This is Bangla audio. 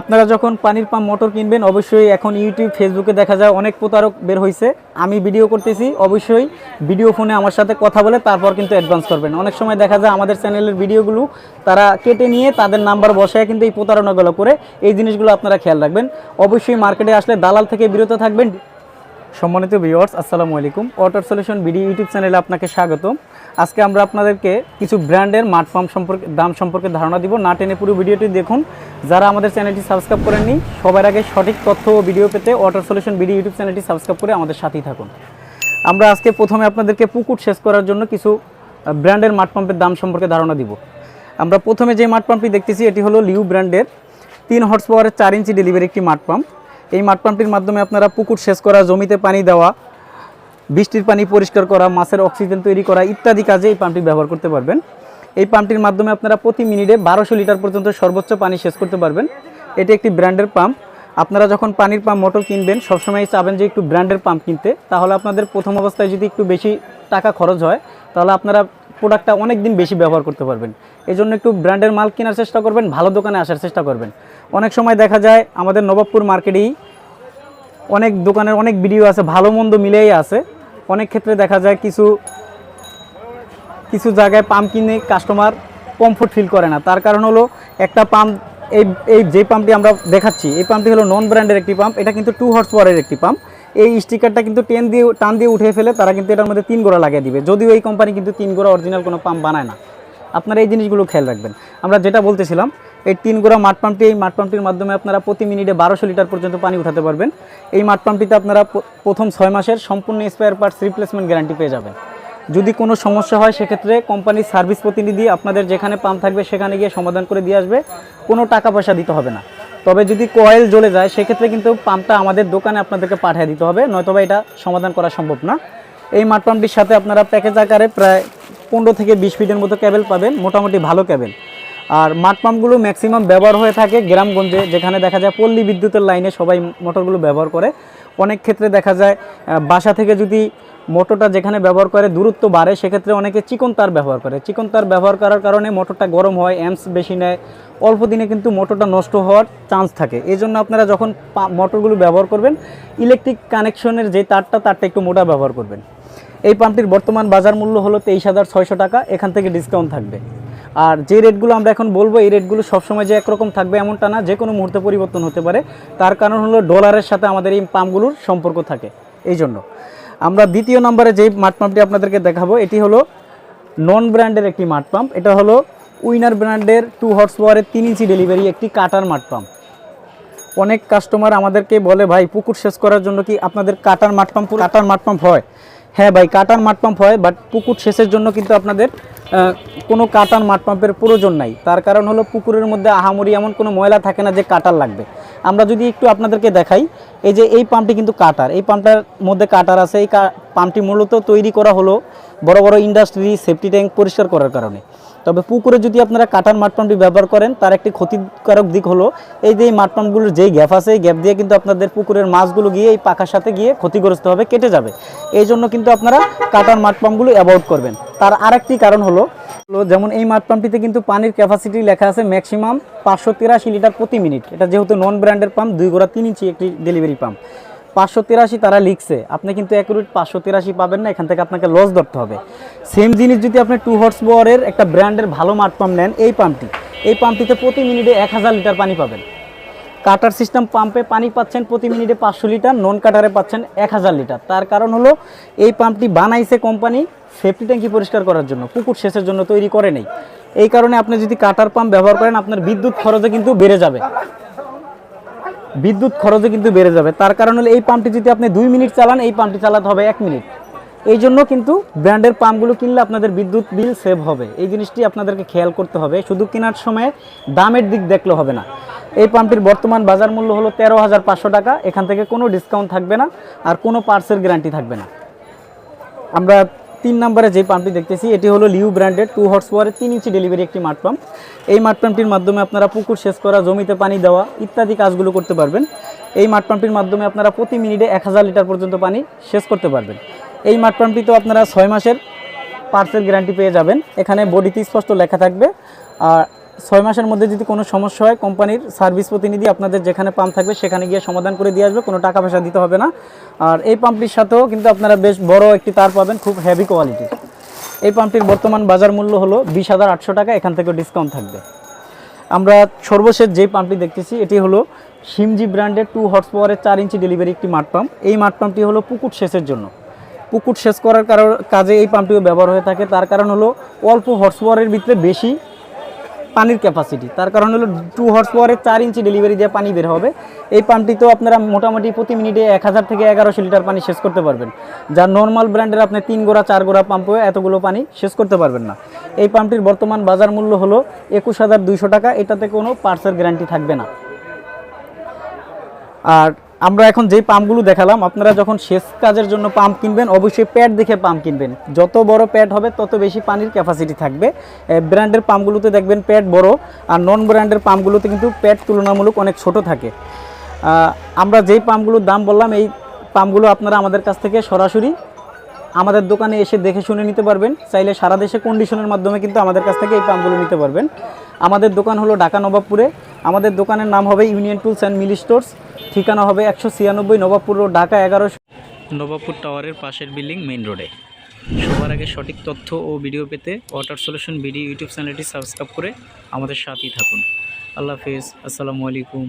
আপনারা যখন পানির পাম্প মোটর কিনবেন, অবশ্যই এখন ইউটিউব ফেসবুকে দেখা যায় অনেক প্রতারক বের হয়েছে আমি ভিডিও করতেছি, অবশ্যই ভিডিও ফোনে আমার সাথে কথা বলে তারপর কিন্তু অ্যাডভান্স করবেন। অনেক সময় দেখা যায় আমাদের চ্যানেলের ভিডিওগুলো তারা কেটে নিয়ে তাদের নাম্বার বসায় কিন্তু এই প্রতারণাগুলো করে এই জিনিসগুলো আপনারা খেয়াল রাখবেন। অবশ্যই মার্কেটে আসলে দালাল থেকে বিরত থাকবেন। সম্মানিত ভিউয়ার্স আসসালামু আলাইকুম। ওয়াটার সলিউশন ভিডিও ইউটিউব চ্যানেলে আপনাকে স্বাগত আজকে আমরা আপনাদেরকে কিছু ব্র্যান্ডের মাঠ পাম্প সম্পর্কে দাম সম্পর্কে ধারণা দিব। না টেনে পুরো ভিডিওটি দেখুন। যারা আমাদের চ্যানেলটি সাবস্ক্রাইব করেননি, সবার আগে সঠিক তথ্য ও ভিডিও পেতে ওয়াটার সলিউশন ভিডিও ইউটিউব চ্যানেলটি সাবস্ক্রাইব করে আমাদের সাথেই থাকুন। আমরা আজকে প্রথমে আপনাদেরকে পুকুর শেষ করার জন্য কিছু ব্র্যান্ডের মাঠ পাম্পের দাম সম্পর্কে ধারণা দিব। আমরা প্রথমে যে মাঠ পাম্পটি দেখতেছি, এটি হলো লিউ ব্র্যান্ডের তিন হর্স পাওয়ারের চার ইঞ্চি ডেলিভারি একটি মাঠ পাম্প। এই মাঠ পাম্পটির মাধ্যমে আপনারা পুকুর শেষ করা, জমিতে পানি দেওয়া বৃষ্টির পানি পরিষ্কার করা, মাছের অক্সিজেন তৈরি করা ইত্যাদি কাজে এই পাম্পটি ব্যবহার করতে পারবেন। এই পাম্পটির মাধ্যমে আপনারা প্রতি মিনিটে বারোশো লিটার পর্যন্ত সর্বোচ্চ পানি শেষ করতে পারবেন। এটি একটি ব্র্যান্ডের পাম্প। আপনারা যখন পানির পাম্প, মোটর কিনবেন সবসময় চাবেন যে একটু ব্র্যান্ডের পাম্প কিনতে। তাহলে আপনাদের প্রথম অবস্থায় যদি একটু বেশি টাকা খরচ হয়, তাহলে আপনারা প্রোডাক্টটা অনেক দিন বেশি ব্যবহার করতে পারবেন। এই জন্য একটু ব্র্যান্ডের মাল কেনার চেষ্টা করবেন, ভালো দোকানে আসার চেষ্টা করবেন। অনেক সময় দেখা যায়, আমাদের নবাবপুর মার্কেটেই অনেক দোকানের অনেক ভিডিও আছে, ভালো মন্দ মিলেই আছে। অনেক ক্ষেত্রে দেখা যায় কিছু কিছু জায়গায় পাম্প কিনে কাস্টমার কমফোর্ট ফিল করে না। তার কারণ হলো একটা পাম্প, এই এই যে পাম্পটি আমরা দেখাচ্ছি, এই পাম্পটি হলো নন ব্র্যান্ডের একটি পাম্প। এটা কিন্তু টু হর্স পাওয়ারের একটি পাম্প। এই স্টিকারটা কিন্তু টেন দিয়ে, টান দিয়ে উঠে ফেলে, তারা কিন্তু এটার মধ্যে তিন গোড়া লাগিয়ে দিবে। যদিও এই কোম্পানি কিন্তু তিন গোড়া অরিজিনাল কোনো পাম্প বানায় না। আপনারা এই জিনিসগুলো খেয়াল রাখবেন। আমরা যেটা বলতেছিলাম এই তিন গোড়া মাঠ পাম্পটি, এই মাঠ পাম্পটির মাধ্যমে আপনারা প্রতি মিনিটে বারোশো লিটার পর্যন্ত পানি উঠাতে পারবেন। এই মাঠ পাম্পটিতে আপনারা প্রথম ছয় মাসের সম্পূর্ণ স্পেয়ার পার্টস রিপ্লেসমেন্ট গ্যারান্টি পেয়ে যাবেন। যদি কোনো সমস্যা হয়, সেক্ষেত্রে কোম্পানির সার্ভিস প্রতিনিধি আপনাদের যেখানে পাম্প থাকবে, সেখানে গিয়ে সমাধান করে দিয়ে আসবে। কোনো টাকা পয়সা দিতে হবে না। তবে যদি কয়েল জ্বলে যায়, সেক্ষেত্রে কিন্তু পাম্পটা আমাদের দোকানে আপনাদেরকে পাঠিয়ে দিতে হবে। নয়তোবা এটা সমাধান করা সম্ভব না। এই মাঠ পাম্পটির সাথে আপনারা প্যাকেজ আকারে প্রায় পনেরো থেকে বিশ ফিটের মতো ক্যাবেল পাবেন। মোটামুটি ভালো ক্যাবেল আর মাঠ পাম্পগুলো ম্যাক্সিমাম ব্যবহার হয়ে থাকে গ্রামগঞ্জে, যেখানে দেখা যায় পল্লী বিদ্যুতের লাইনে সবাই মোটরগুলো ব্যবহার করে। অনেক ক্ষেত্রে দেখা যায় বাসা থেকে যদি মোটরটা যেখানে ব্যবহার করে দূরত্ব বাড়ে, সেক্ষেত্রে অনেকে চিকন তার ব্যবহার করে। চিকন তার ব্যবহার করার কারণে মোটরটা গরম হয় অ্যাম্পস বেশি নেয়। অল্প দিনে কিন্তু মোটরটা নষ্ট হওয়ার চান্স থাকে। এই জন্য আপনারা যখন মোটরগুলো ব্যবহার করবেন ইলেকট্রিক কানেকশনের যে তারটা তারটা একটু মোটা ব্যবহার করবেন। এই পাম্পটির বর্তমান বাজার মূল্য হলো তেইশ হাজার ছয়শো টাকা, এখান থেকে ডিসকাউন্ট থাকবে। আর যে রেটগুলো আমরা এখন বলব, এই রেটগুলো সবসময় যে একরকম থাকবে এমনটা না যে কোনো মুহূর্তে পরিবর্তন হতে পারে। তার কারণ হলো ডলারের সাথে আমাদের এই পাম্পগুলোর সম্পর্ক থাকে, এই জন্য। আমরা দ্বিতীয় নম্বরে যেই মাঠ পাম্পটি আপনাদেরকে দেখাবো, এটি হলো নন ব্র্যান্ডের একটি মাঠ পাম্প। এটা হলো উইনার ব্র্যান্ডের টু হর্স পাওয়ারের তিন ইঞ্চি ডেলিভারি একটি কাটার মাঠ পাম্প। অনেক কাস্টমার আমাদেরকে বলে, ভাই, পুকুর শেষ করার জন্য কি আপনাদের কাটার মাঠ পাম্প, কাটার মাঠ পাম্প হয়? হ্যাঁ ভাই, কাটার মাঠ পাম্প হয়, বাট পুকুর শেষের জন্য কিন্তু আপনাদের কোনো কাটান মাঠ পাম্পের প্রয়োজন নাই। তার কারণ হলো পুকুরের মধ্যে আহামরি এমন কোনো ময়লা থাকে না যে কাটার লাগবে। আমরা যদি একটু আপনাদেরকে দেখাই, এই যে এই পাম্পটি কিন্তু কাটার। এই পাম্পটার মধ্যে কাটার আছে। এই পাম্পটি মূলত তৈরি করা হলো বড় বড় ইন্ডাস্ট্রি, সেফটি ট্যাঙ্ক পরিষ্কার করার কারণে। তবে পুকুরে যদি আপনারা কাটার মাঠ পাম্পটি ব্যবহার করেন, তার একটি ক্ষতিকারক দিক হলো এই যে এই মাটপাম্পগুলোর যেই গ্যাপ আছে, এই গ্যাপ দিয়ে কিন্তু আপনাদের পুকুরের মাছগুলো গিয়ে এই পাখার সাথে গিয়ে ক্ষতিগ্রস্ত হবে, কেটে যাবে। এই জন্য কিন্তু আপনারা কাটার মাঠ পাম্পগুলো অ্যাভয়েড করবেন। তার আরেকটি কারণ হলো যেমন এই মাঠ পাম্পটিতে কিন্তু পানির ক্যাপাসিটি লেখা আছে ম্যাক্সিমাম পাঁচশো তিরাশি লিটার প্রতি মিনিট। এটা যেহেতু নন ব্র্যান্ডের পাম্প দুই গোড়া তিন ইঞ্চি একটি ডেলিভারি পাম্প পাঁচশো তিরাশি তারা লিখছে। আপনি কিন্তু অ্যাকুরেট পাঁচশো তিরাশি পাবেন না, এখান থেকে আপনাকে লস ধরতে হবে। সেম জিনিস যদি আপনি টু হর্স পাওয়ারের একটা ব্র্যান্ডের ভালো মাঠ পাম্প নেন, এই পাম্পটি এই পাম্পটিতে প্রতি মিনিটে এক হাজার লিটার পানি পাবেন। কাটার সিস্টেম পাম্পে পানি পাচ্ছেন প্রতি মিনিটে পাঁচশো লিটার নন কাটারে পাচ্ছেন এক হাজার লিটার। তার কারণ হলো, এই পাম্পটি বানাইছে কোম্পানি সেফটি ট্যাঙ্কি পরিষ্কার করার জন্য, পুকুর সেচের জন্য তৈরি করে নেই। এই কারণে আপনি যদি কাটার পাম্প ব্যবহার করেন, আপনার বিদ্যুৎ খরচে কিন্তু বেড়ে যাবে। বিদ্যুৎ খরচে কিন্তু বেড়ে যাবে। তার কারণ হলো এই পাম্পটি যদি আপনি দুই মিনিট চালান, এই পাম্পটি চালাতে হবে এক মিনিট। এই জন্য কিন্তু ব্র্যান্ডের পাম্পগুলো কিনলে আপনাদের বিদ্যুৎ বিল সেভ হবে। এই জিনিসটি আপনাদেরকে খেয়াল করতে হবে। শুধু কেনার সময় দামের দিক দেখলে হবে না। এই পাম্পটির বর্তমান বাজার মূল্য হলো তেরো হাজার পাঁচশো টাকা। এখান থেকে কোনো ডিসকাউন্ট থাকবে না আর কোনো পার্সের গ্যারান্টি থাকবে না। আমরা তিন নম্বরে যে পাম্পটি দেখতেছি, এটি হলো লিউ ব্র্যান্ডের টু হর্স পাওয়ারের তিন ইঞ্চি ডেলিভারি একটি মাঠ পাম্প এই মাঠ পাম্পটির মাধ্যমে আপনারা পুকুর শেষ করা, জমিতে পানি দেওয়া ইত্যাদি কাজগুলো করতে পারবেন। এই মাঠ পাম্পটির মাধ্যমে আপনারা প্রতি মিনিটে এক হাজার লিটার পর্যন্ত পানি শেষ করতে পারবেন। এই মাঠ পাম্পটি তো আপনারা ছয় মাসের পার্সেল গ্যারান্টি পেয়ে যাবেন। এখানে বডিতে স্পষ্ট লেখা থাকবে। আর ছয় মাসের মধ্যে যদি কোনো সমস্যা হয়, কোম্পানির সার্ভিস প্রতিনিধি আপনাদের যেখানে পাম্প থাকবে সেখানে গিয়ে সমাধান করে দিয়ে আসবে, কোনো টাকা পয়সা দিতে হবে না। আর এই পাম্পটির সাথেও কিন্তু আপনারা বেশ বড় একটি তার পাবেন, খুব হেভি কোয়ালিটির এই পাম্পটির বর্তমান বাজার মূল্য হলো বিশ হাজার আটশো টাকা, এখান থেকে ডিসকাউন্ট থাকবে। আমরা সর্বশেষ যেই পাম্পটি দেখতেছি, এটি হলো সিমজি ব্র্যান্ডের টু হর্স পাওয়ারের চার ইঞ্চি ডেলিভারি একটি মাঠ পাম্প। এই মাঠ পাম্পটি হলো পুকুর সেচের জন্য। পুকুর সেচ করার কারণ কাজে এই পাম্পটিও ব্যবহার হয়ে থাকে। তার কারণ হলো অল্প হর্স পাওয়ারের ভিতরে বেশি পানির ক্যাপাসিটি তার কারণ হলো টু হর্স পাওয়ারের চার ইঞ্চি ডেলিভারি দিয়ে পানি বের হবে। এই পাম্পটিতেও আপনারা মোটামুটি প্রতি মিনিটে এক হাজার থেকে এগারোশো লিটার পানি শেষ করতে পারবেন। যা নর্মাল ব্র্যান্ডের আপনি তিন গোড়া, চার গোড়া পাম্পে এতগুলো পানি শেষ করতে পারবেন না। এই পাম্পটির বর্তমান বাজার মূল্য হলো একুশ হাজার দুইশো টাকা। এটাতে কোনো পার্সের গ্যারান্টি থাকবে না। আর আমরা এখন যেই পাম্পগুলো দেখালাম, আপনারা যখন সেচ কাজের জন্য পাম্প কিনবেন, অবশ্যই প্যাড দেখে পাম্প কিনবেন। যত বড় প্যাড হবে, তত বেশি পানির ক্যাপাসিটি থাকবে। ব্র্যান্ডের পাম্পগুলোতে দেখবেন প্যাড বড়, আর নন ব্র্যান্ডের পাম্পগুলোতে কিন্তু প্যাড তুলনামূলক অনেক ছোট থাকে। আমরা যেই পাম্পগুলোর দাম বললাম, এই পাম্পগুলো আপনারা আমাদের কাছ থেকে সরাসরি আমাদের দোকানে এসে দেখে শুনে নিতে পারবেন। চাইলে সারা দেশে কন্ডিশনের মাধ্যমে কিন্তু আমাদের কাছ থেকে এই পাম্পগুলো নিতে পারবেন। আমাদের দোকান হলো ঢাকা নবাবপুরে। আমাদের দোকানের নাম হবে union tools and Mili stores. ঠিকানা হবে একশো ছিয়ানব্বই নবাবপুর রোড, ঢাকা এগারো নবাবপুর টাওয়ারের পাশের বিল্ডিং মেইন রোডে। সবার আগে সঠিক তথ্য ও ভিডিও পেতে ওয়াটার সলিউশন ভিডিও ইউটিউব চ্যানেলটি সাবস্ক্রাইব করে আমাদের সাথেই থাকুন। আল্লাহ হাফিজ, আসসালামু আলাইকুম।